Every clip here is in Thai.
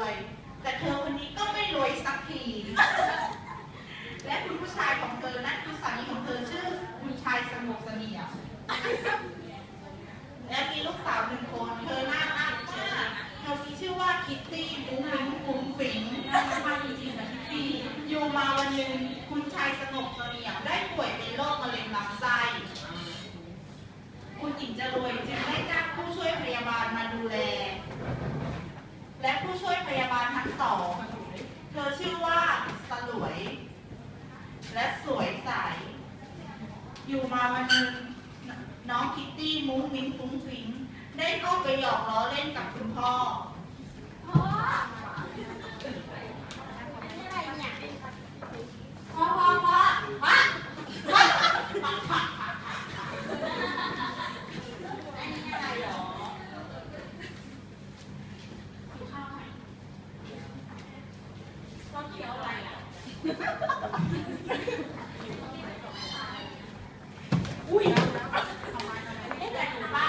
วย แต่เธอคนนี้ก็ไม่รวยสักที และคุณผู้ชายของเธอนั่นคือสามีของเธอชื่อคุณชายสงบเสงี่ยมและมีลูกสาวหนึ่งคน เธอหน่ารักมากเธอมีชื่อว่าคิตตี้บุ้งบิงบุ้งฟิงมาจริงๆนะคิตตี้อยู่มาวันหนึ่งคุณชายสงบเสงี่ยมได้ป่วยเป็นโรคมะเร็งลำไส้คุณหญิงจะรวยจึงได้จ้างผู้ช่วยพยาบาลมาดูแล ช่วยพยาบาลทั้งสอง เธอชื่อว่าสลวย และสวยใส อยู่มาวันหนึ่งน้องคิตตี้มุ้งมิ้งฟุ้งฟิ้งได้เข้าไปหยอกล้อเล่นกับคุณพ่อพ่อพ่อพ่อพ่ออันนี้อะไรหรอพ่อเคี้ยวอะไร อุ้ยเอ๊ะแต่หนูบ้า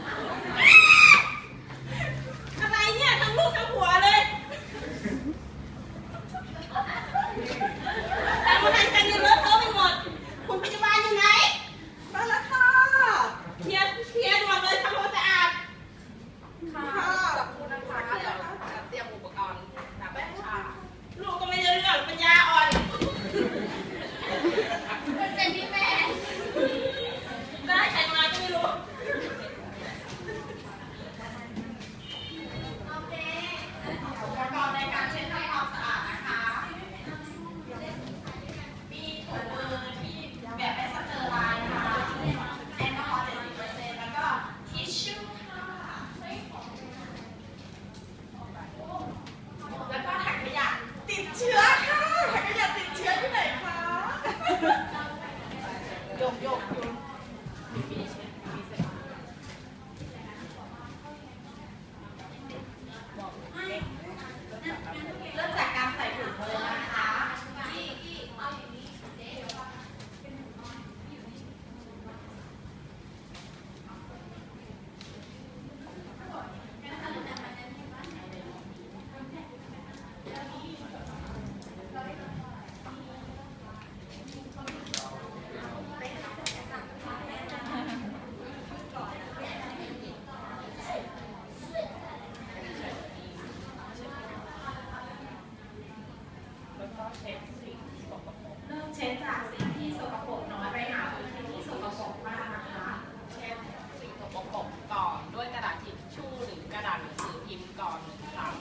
เช็คสิ่งที่สกปรกเริ่มเช็ดจากสิ่งที่สกปรกน้อยไปหาสิ่งที่สกปรกมากนะคะ เช็คสิ่งสกปรกก่อนด้วยกระดาษทิชชู่หรือกระดาษหนังสือพิมพ์ก่อนหนึ่งครั้ง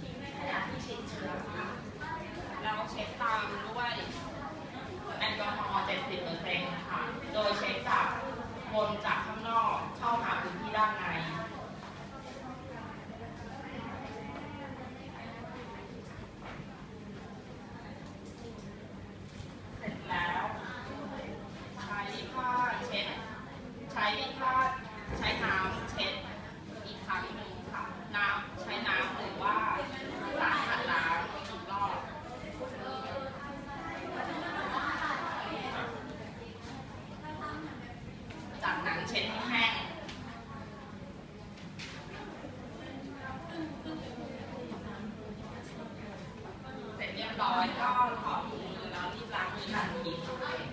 ทิ้งในขยะที่ติดเชื้อค่ะ แล้วเช็คตามด้วยแอลกอฮอล์70%ค่ะ โดยเช็คจากวนจากข้างนอกเข้าหาพื้นที่ด้านใน เสร็จแล้ว ใช้ผ้าเช็ด ใช้ผ้าใช้น้ำเช็ดอีกครั้งหนึ่งค่ะ น้ำใช้น้ำหรือว่าสารขัดล้างอีกรอบ จากนั้น เช็ดให้แห้งเสร็จเรียบร้อยก็ขอมือแล้วรีบล้างมือทันที